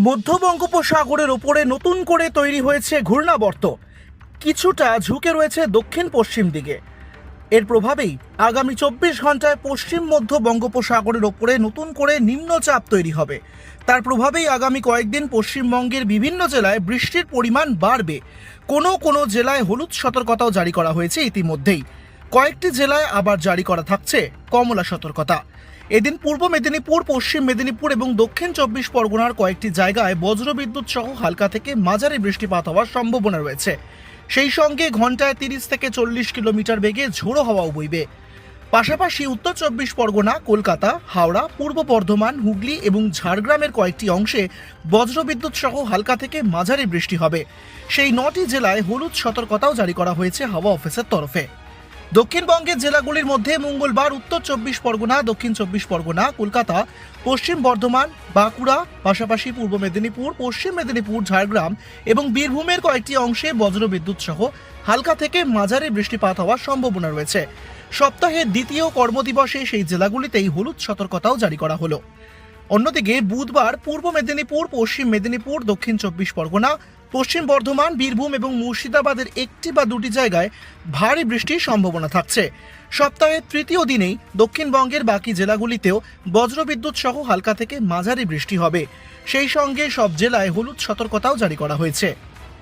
মধ্য বঙ্গোপসাগরের ওপরে নতুন করে তৈরি হয়েছে ঘূর্ণাবর্ত। কিছুটা ঝুঁকে রয়েছে দক্ষিণ পশ্চিম দিকে। এর প্রভাবেই আগামী চব্বিশ ঘন্টায় পশ্চিম মধ্য বঙ্গোপসাগরের ওপরে নতুন করে নিম্নচাপ তৈরি হবে। তার প্রভাবেই আগামী কয়েকদিন পশ্চিমবঙ্গের বিভিন্ন জেলায় বৃষ্টির পরিমাণ বাড়বে। কোনো কোনো জেলায় হলুদ সতর্কতাও জারি করা হয়েছে ইতিমধ্যেই। কয়েকটি জেলায় আবার জারি করা থাকছে কমলা সতর্কতা। এদিন পূর্ব মেদিনীপুর, পশ্চিম মেদিনীপুর এবং দক্ষিণ চব্বিশ পরগনার কয়েকটি জায়গায় বজ্রবিদ্যুৎ সহ হালকা থেকে মাঝারি বৃষ্টিপাত হওয়ার সম্ভাবনা রয়েছে। সেই সঙ্গে ঘন্টায় তিরিশ থেকে চল্লিশ কিলোমিটার বেগে ঝোড়ো হাওয়াও বইবে। পাশাপাশি উত্তর চব্বিশ পরগনা, কলকাতা, হাওড়া, পূর্ব বর্ধমান, হুগলি এবং ঝাড়গ্রামের কয়েকটি অংশে বজ্রবিদ্যুৎ সহ হালকা থেকে মাঝারি বৃষ্টি হবে। সেই নটি জেলায় হলুদ সতর্কতাও জারি করা হয়েছে হাওয়া অফিসের তরফে। দক্ষিণবঙ্গের জেলাগুলির মধ্যে মঙ্গলবার উত্তর চব্বিশ পরগনা, দক্ষিণ চব্বিশ পরগনা, কলকাতা, পশ্চিম বর্ধমান, বাঁকুড়া, পাশাপাশি পূর্ব মেদিনীপুর, পশ্চিম মেদিনীপুর, ঝাড়গ্রাম এবং বীরভূমের কয়েকটি অংশে বজ্রবিদ্যুৎ সহ হালকা থেকে মাঝারি বৃষ্টিপাত হওয়ার সম্ভাবনা রয়েছে। সপ্তাহের দ্বিতীয় কর্মদিবসে সেই জেলাগুলিতেই হলুদ সতর্কতাও জারি করা হলো। অন্যদিকে বুধবার পূর্ব মেদিনীপুর, পশ্চিম মেদিনীপুর, দক্ষিণ চব্বিশ পরগনা পশ্চিম বর্ধমান, বীরভূম এবং মুর্শিদাবাদের একটি বা দুটি জায়গায় ভারী বৃষ্টির সম্ভাবনা থাকছে। সপ্তাহের তৃতীয় দিনেই দক্ষিণবঙ্গের বাকি জেলাগুলিতেও বজ্রবিদ্যুৎ সহ হালকা থেকে মাঝারি বৃষ্টি হবে। সেই সঙ্গে সব জেলায় হলুদ সতর্কতাও জারি করা হয়েছে।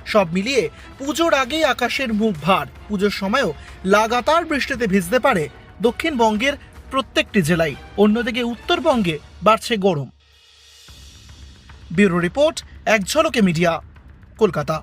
সব মিলিয়ে পুজোর আগেই আকাশের মুখ ভার। পুজোর সময়ও লাগাতার বৃষ্টিতে ভিজতে পারে দক্ষিণবঙ্গের প্রত্যেকটি জেলায়। অন্যদিকে উত্তরবঙ্গে বাড়ছে গরম। ব্যুরো রিপোর্ট, এক ঝলকে মিডিয়া। কলকাতা।